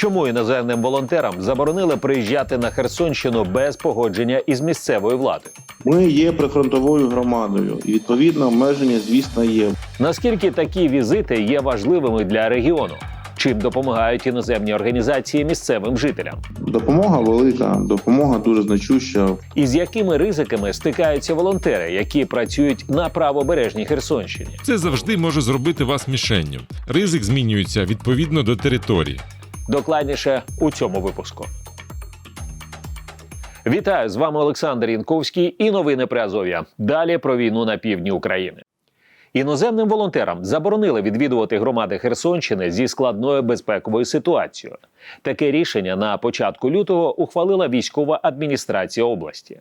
Чому іноземним волонтерам заборонили приїжджати на Херсонщину без погодження із місцевою владою? Ми є прифронтовою громадою, і відповідно обмеження, звісно, є. Наскільки такі візити є важливими для регіону? Чим допомагають іноземні організації місцевим жителям? Допомога велика, допомога дуже значуща. І з якими ризиками стикаються волонтери, які працюють на правобережній Херсонщині? Це завжди може зробити вас мішенню. Ризик змінюється відповідно до території. Докладніше у цьому випуску. Вітаю з вами Олександр Янковський і новини при. Далі про війну на півдні України. Іноземним волонтерам заборонили відвідувати громади Херсонщини зі складною безпековою ситуацією. Таке рішення на початку лютого ухвалила військова адміністрація області.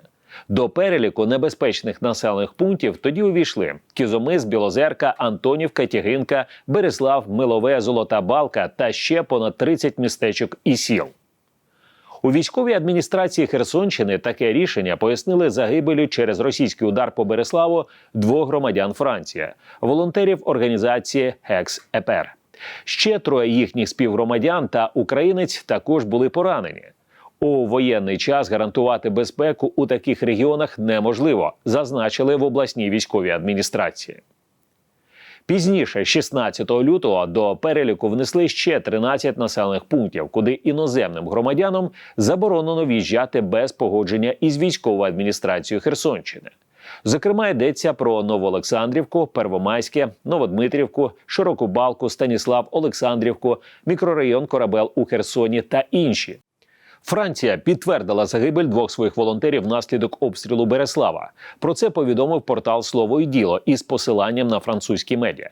До переліку небезпечних населених пунктів тоді увійшли Кізомис, Білозерка, Антонівка, Тягинка, Береслав, Милове, Золота Балка та ще понад 30 містечок і сіл. У військовій адміністрації Херсонщини таке рішення пояснили загибелю через російський удар по Береславу двох громадян Франції, волонтерів організації Хекс ЕПР. Ще троє їхніх співгромадян та українець також були поранені. У воєнний час гарантувати безпеку у таких регіонах неможливо, зазначили в обласній військовій адміністрації. Пізніше, 16 лютого, до переліку внесли ще 13 населених пунктів, куди іноземним громадянам заборонено в'їжджати без погодження із військовою адміністрацією Херсонщини. Зокрема, йдеться про Новоолександрівку, Первомайське, Новодмитрівку, Широку Балку, Станіслав, Олександрівку, мікрорайон Корабел у Херсоні та інші. Франція підтвердила загибель двох своїх волонтерів внаслідок обстрілу Береслава. Про це повідомив портал Слово і діло із посиланням на французькі медіа.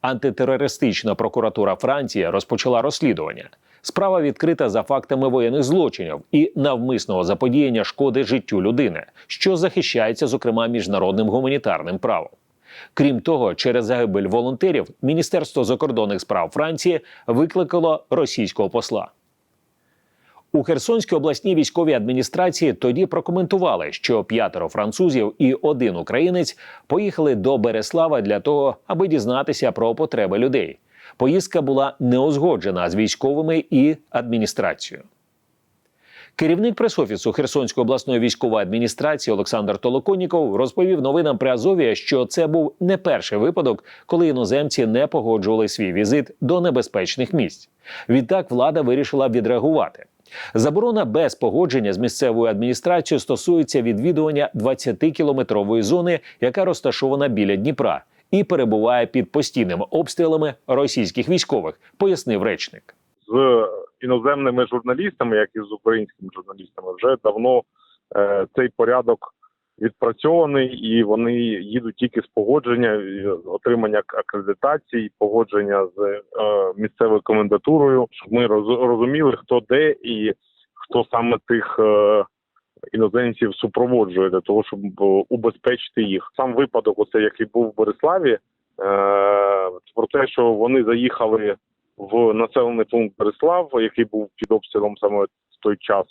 Антитерористична прокуратура Франції розпочала розслідування. Справа відкрита за фактами воєнних злочинів і навмисного заподіяння шкоди життю людини, що захищається, зокрема, міжнародним гуманітарним правом. Крім того, через загибель волонтерів Міністерство закордонних справ Франції викликало російського посла. У Херсонській обласній військовій адміністрації тоді прокоментували, що п'ятеро французів і один українець поїхали до Береслава для того, аби дізнатися про потреби людей. Поїздка була не узгоджена з військовими і адміністрацією. Керівник пресофісу Херсонської обласної військової адміністрації Олександр Толоконніков розповів новинам при Азові, що це був не перший випадок, коли іноземці не погоджували свій візит до небезпечних місць. Відтак влада вирішила відреагувати. Заборона без погодження з місцевою адміністрацією стосується відвідування 20-кілометрової зони, яка розташована біля Дніпра, і перебуває під постійними обстрілами російських військових, пояснив речник. з іноземними журналістами, як і з українськими журналістами, вже давно е, цей порядок відпрацьований, і вони їдуть тільки з погодження, отримання акредитацій, погодження з е, місцевою комендатурою, щоб ми розуміли, хто де і хто саме тих. Е, Іноземців супроводжує для того, щоб е, убезпечити їх. Сам випадок, оце який був в Бориславі, е, про те, що вони заїхали в населений пункт Береслав, який був під обстрілом саме в той час,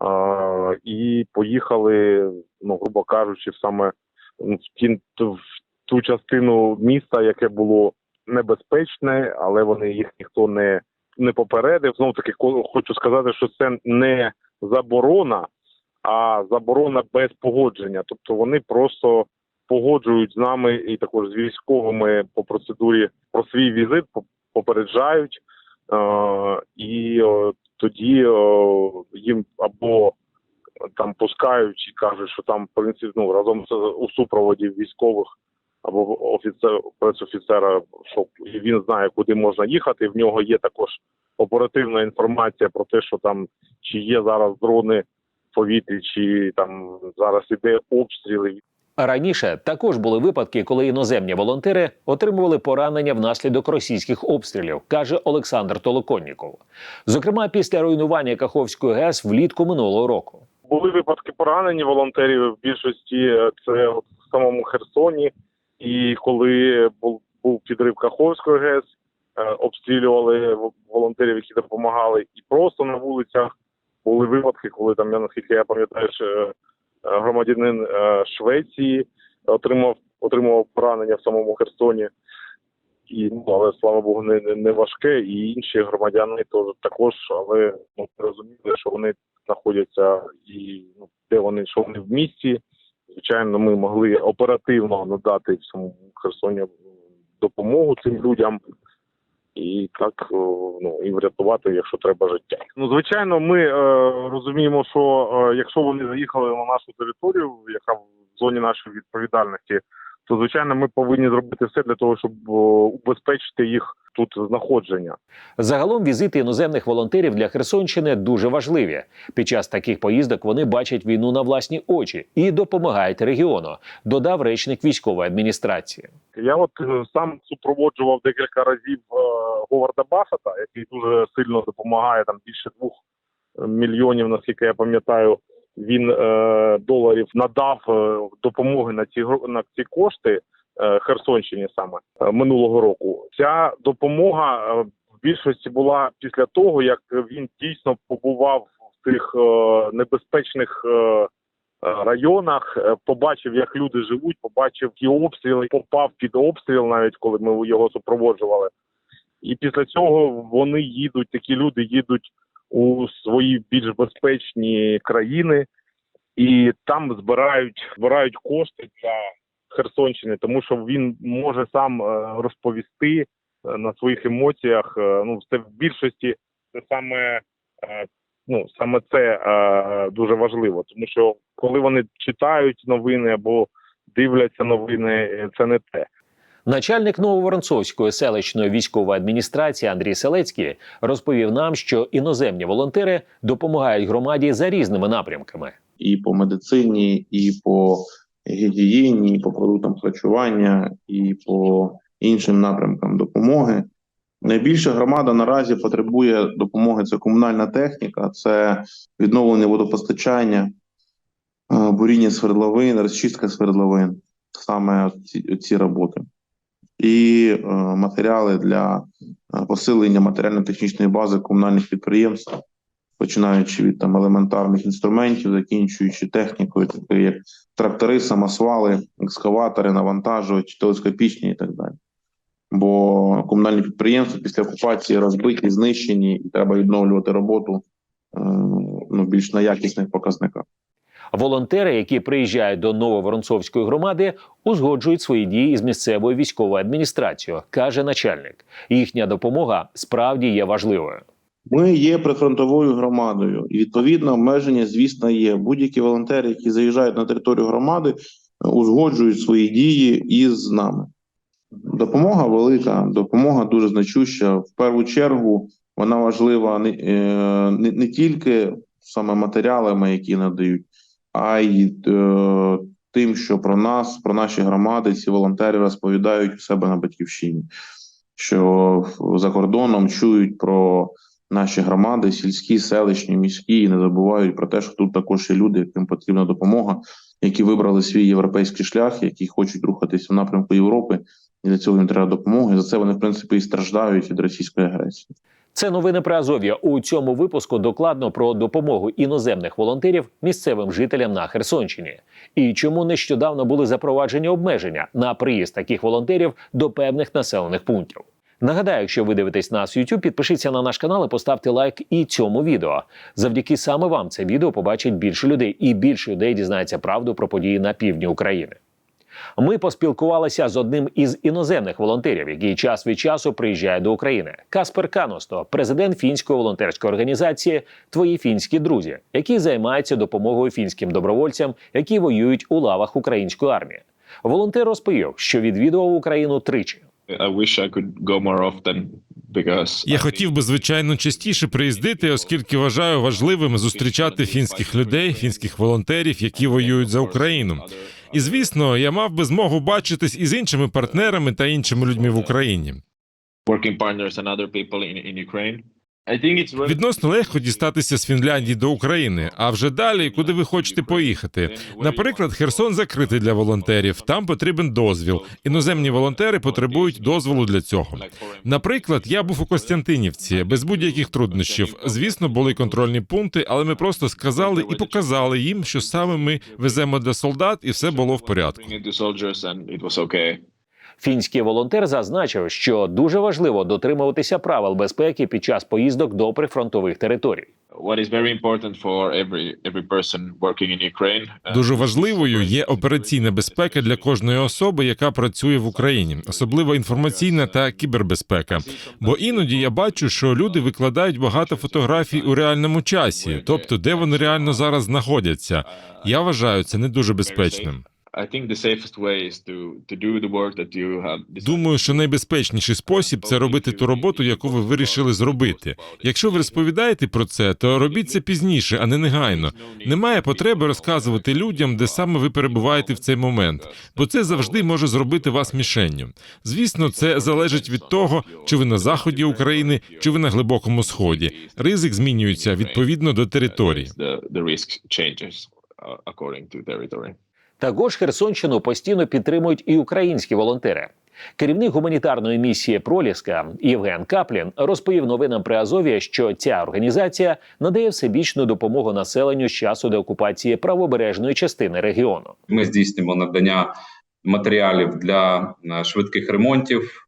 а, і поїхали, ну грубо кажучи, саме в ті- в ту частину міста, яке було небезпечне, але вони їх ніхто не, не попередив. Знов таки хочу сказати, що це не заборона, а заборона без погодження. Тобто вони просто погоджують з нами і також з військовими по процедурі про свій візит, по- попереджають, е, і тоді е, їм або там пускають і кажуть, що там в принципі ну, разом з у супроводі військових або офіцер пресофіцера, що він знає, куди можна їхати. В нього є також оперативна інформація про те, що там чи є зараз дрони в повітрі, чи там зараз іде обстріли. Раніше також були випадки, коли іноземні волонтери отримували поранення внаслідок російських обстрілів, каже Олександр Толоконніков. Зокрема, після руйнування Каховської ГЕС влітку минулого року. Були випадки поранені волонтерів. В більшості е, це в самому Херсоні. І коли був, був підрив Каховської ГЕС, е, обстрілювали волонтерів, які допомагали, і просто на вулицях були випадки, коли там я наскільки я пам'ятаю, що, е, громадянин е, Швеції отримав отримав поранення в самому Херсоні. і ну але слава Богу, не, не, важке, і інші громадяни теж також, але ну розуміли, що вони знаходяться і ну де вони, що вони в місті. Звичайно, ми могли оперативно надати в цьому Херсоні допомогу цим людям. І так ну і врятувати, якщо треба життя. Ну звичайно, ми е, розуміємо, що е, якщо вони заїхали на нашу територію, яка в зоні нашої відповідальності, то звичайно ми повинні зробити все для того, щоб о, убезпечити їх тут знаходження. Загалом візити іноземних волонтерів для Херсонщини дуже важливі. Під час таких поїздок вони бачать війну на власні очі і допомагають регіону, додав речник військової адміністрації. Я от е, сам супроводжував декілька разів е, Говарда Баффета, який дуже сильно допомагає там більше двох мільйонів, наскільки я пам'ятаю. Він е, доларів надав допомоги на ці на ці кошти Херсонщині саме е, минулого року. Ця допомога е, в більшості була після того, як він дійсно побував в цих е, небезпечних. Е, районах, е, побачив, як люди живуть, побачив ті обстріли, попав під обстріл, навіть коли ми його супроводжували. І після цього вони їдуть, такі люди їдуть у свої більш безпечні країни і там збирають, збирають кошти для Херсонщини, тому що він може сам е, розповісти е, на своїх емоціях. е, Ну, це в більшості це саме ну саме це дуже важливо, тому що коли вони читають новини або дивляться новини, це не те. Начальник Нововоронцовської селищної військової адміністрації Андрій Селецький розповів нам, що іноземні волонтери допомагають громаді за різними напрямками. і по медицині, і по гігієні, і по продуктам харчування, і по іншим напрямкам допомоги. Найбільше громада наразі потребує допомоги. Це комунальна техніка, це відновлення водопостачання, е, буріння свердловин, розчистка свердловин, саме ці, ці роботи, і е, матеріали для е, посилення матеріально-технічної бази комунальних підприємств починаючи від там елементарних інструментів, закінчуючи технікою, такою як трактори, самосвали, екскаватори, навантажувачі, телескопічні і так далі. Бо комунальні підприємства після окупації розбиті, знищені, і треба відновлювати роботу е, ну, більш на якісних показниках. Волонтери, які приїжджають до Нововоронцовської громади, узгоджують свої дії із місцевою військовою адміністрацією, каже начальник. Їхня допомога справді є важливою. Ми є прифронтовою громадою, і відповідно обмеження, звісно, є. Будь-які волонтери, які заїжджають на територію громади, узгоджують свої дії із нами. Допомога велика, допомога дуже значуща. В першу чергу вона важлива не, е, не, не тільки саме матеріалами, які надають, а й е, тим, що про нас, про наші громади, ці волонтери розповідають у себе на батьківщині, що за кордоном чують про наші громади, сільські, селищні, міські, і не забувають про те, що тут також є люди, яким потрібна допомога, які вибрали свій європейський шлях, які хочуть рухатися в напрямку Європи. І для цього їм треба допомога. І за це вони, в принципі, і страждають від російської агресії. Це новини про Азов'я. У цьому випуску докладно про допомогу іноземних волонтерів місцевим жителям на Херсонщині і чому нещодавно були запроваджені обмеження на приїзд таких волонтерів до певних населених пунктів. Нагадаю, якщо ви дивитесь нас в YouTube, підпишіться на наш канал і поставте лайк і цьому відео. Завдяки саме вам це відео побачить більше людей, і більше людей дізнається правду про події на півдні України. Ми поспілкувалися з одним із іноземних волонтерів, який час від часу приїжджає до України. Каспер Каносто, президент фінської волонтерської організації Твої фінські друзі, який займається допомогою фінським добровольцям, які воюють у лавах української армії. Волонтер розповів, що відвідував Україну тричі. I wish I could go more often because Я хотів би звичайно частіше приїздити, оскільки вважаю важливим зустрічати фінських людей, фінських волонтерів, які воюють за Україну. І звісно, я мав би змогу бачитись із іншими партнерами та іншими людьми в Україні. working partners and other people in, in Ukraine. Відносно легко дістатися з Фінляндії до України. А вже далі, куди ви хочете поїхати? Наприклад, Херсон закритий для волонтерів. Там потрібен дозвіл. Іноземні волонтери потребують дозволу для цього. Наприклад, я був у Костянтинівці без будь-яких труднощів. Звісно, були контрольні пункти, але ми просто сказали і показали їм, що саме ми веземо для солдат, і все було в порядку. Фінський волонтер зазначив, що дуже важливо дотримуватися правил безпеки під час поїздок до прифронтових територій. Uh, Дуже важливою є операційна безпека для кожної особи, яка працює в Україні, особливо інформаційна та кібербезпека. Бо іноді я бачу, що люди викладають багато фотографій у реальному часі, тобто де вони реально зараз знаходяться. Я вважаю це не дуже безпечним. Думаю, що найбезпечніший спосіб це робити ту роботу, яку ви вирішили зробити. Якщо ви розповідаєте про це, то робіть це пізніше, а не негайно. Немає потреби розказувати людям, де саме ви перебуваєте в цей момент, бо це завжди може зробити вас мішенню. Звісно, це залежить від того, чи ви на заході України, чи ви на глибокому сході. Ризик змінюється відповідно до території. Uh, according to territory. Також Херсонщину постійно підтримують і українські волонтери. Керівник гуманітарної місії Проліска Євген Каплін розповів новинам при Азові, що ця організація надає всебічну допомогу населенню з часу деокупації правобережної частини регіону. Ми здійснюємо надання матеріалів для е, швидких ремонтів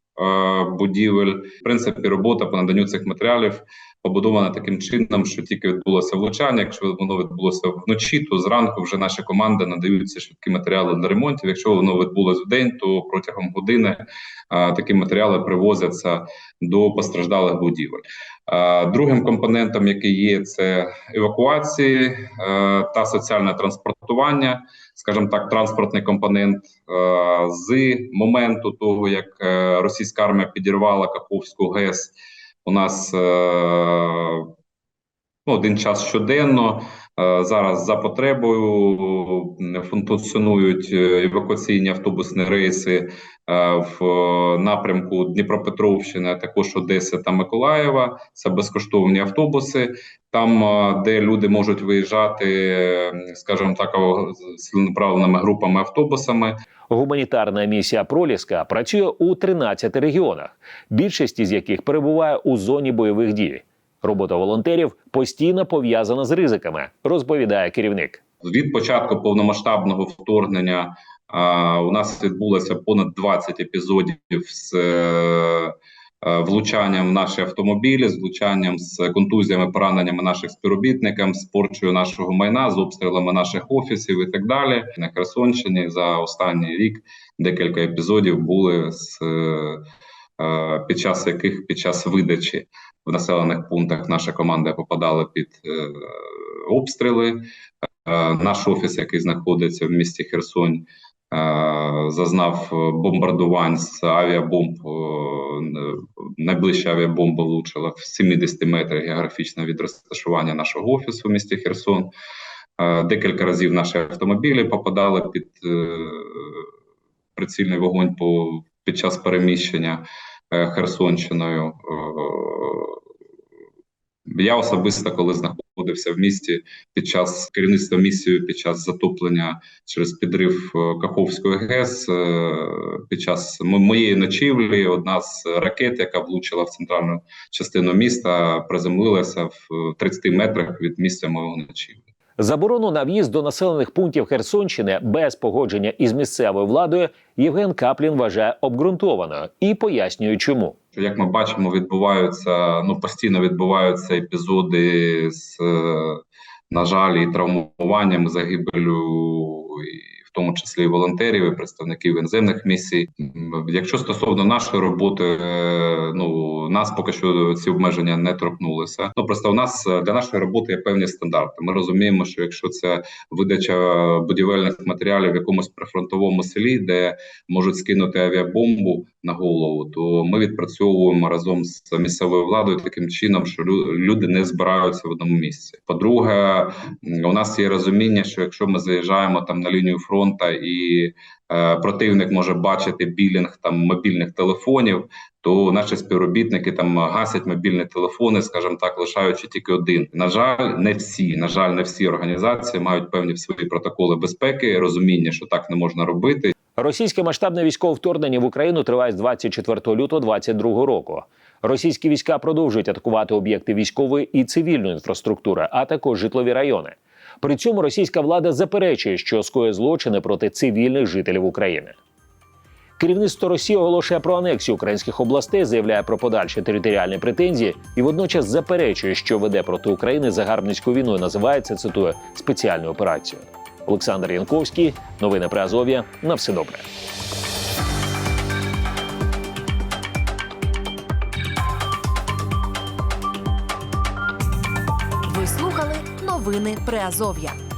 будівель. В принципі, робота по наданню цих матеріалів побудована таким чином, що тільки відбулося влучання. Якщо воно відбулося вночі, то зранку вже наші команди надають ці швидкі матеріали для ремонтів. Якщо воно відбулося в день, то протягом години е, такі матеріали привозяться до постраждалих будівель. Е, Другим компонентом, який є, це евакуації е, та соціальне транспортування, скажімо так, транспортний компонент е, з моменту того, як е, російська армія підірвала Каховську ГЕС. У нас е, ну, один час щоденно. Е, Зараз за потребою функціонують е, евакуаційні автобусні рейси е, в напрямку Дніпропетровщини, а також Одеси та Миколаєва. Це безкоштовні автобуси. Там, де люди можуть виїжджати, скажімо так, ціленаправленими групами автобусами. Гуманітарна місія Проліска працює у 13 регіонах, більшість із яких перебуває у зоні бойових дій. Робота волонтерів постійно пов'язана з ризиками, розповідає керівник. Від початку повномасштабного вторгнення у нас відбулося понад 20 епізодів з е, е, влучанням в наші автомобілі, з влучанням з контузіями, пораненнями наших співробітників, з порчою нашого майна, з обстрілами наших офісів і так далі. На Херсонщині за останній рік декілька епізодів були з е, під час яких під час видачі в населених пунктах наша команда попадала під е, обстріли. Е, Наш офіс, який знаходиться в місті Херсонь, е, зазнав е, бомбардувань з авіабомб. е, Найближча авіабомба влучила в 70 метрах географічно від розташування нашого офісу в місті Херсон. Е, Декілька разів наші автомобілі попадали під е, прицільний вогонь по під час переміщення е, Херсонщиною. Е, Я особисто, коли знаходився в місті під час керівництва місією, під час затоплення через підрив е, Каховської ГЕС, е, під час моєї ночівлі одна з ракет, яка влучила в центральну частину міста, приземлилася в 30 метрах від місця моєї ночівлі. Заборону на в'їзд до населених пунктів Херсонщини без погодження із місцевою владою Євген Каплін вважає обґрунтованою і пояснює, чому. Як ми бачимо, відбуваються ну постійно відбуваються епізоди з, е, на жаль, і травмуванням, загибелю, тому числі і волонтерів, і представників іноземних місій. Якщо стосовно нашої роботи, е, ну нас поки що ці обмеження не торкнулися. Ну просто у нас е, для нашої роботи є певні стандарти. Ми розуміємо, що якщо це видача будівельних матеріалів в якомусь прифронтовому селі, де можуть скинути авіабомбу на голову, то ми відпрацьовуємо разом з місцевою владою таким чином, що лю- люди не збираються в одному місці. По-друге, у нас є розуміння, що якщо ми заїжджаємо там на лінію фронту і е, противник може бачити білінг там мобільних телефонів, то наші співробітники там гасять мобільні телефони, скажімо так, лишаючи тільки один. На жаль, не всі, на жаль, не всі організації мають певні свої протоколи безпеки, розуміння, що так не можна робити. Російське масштабне військове вторгнення в Україну триває з 24 лютого 2022 року. Російські війська продовжують атакувати об'єкти військової і цивільної інфраструктури, а також житлові райони. При цьому російська влада заперечує, що скоє злочини проти цивільних жителів України. Керівництво Росії оголошує про анексію українських областей, заявляє про подальші територіальні претензії і водночас заперечує, що веде проти України загарбницьку війну. і Називається цитую спеціальну операцію. Олександр Янковський, новини при Азов'я. На все добре. Новини Приазов'я.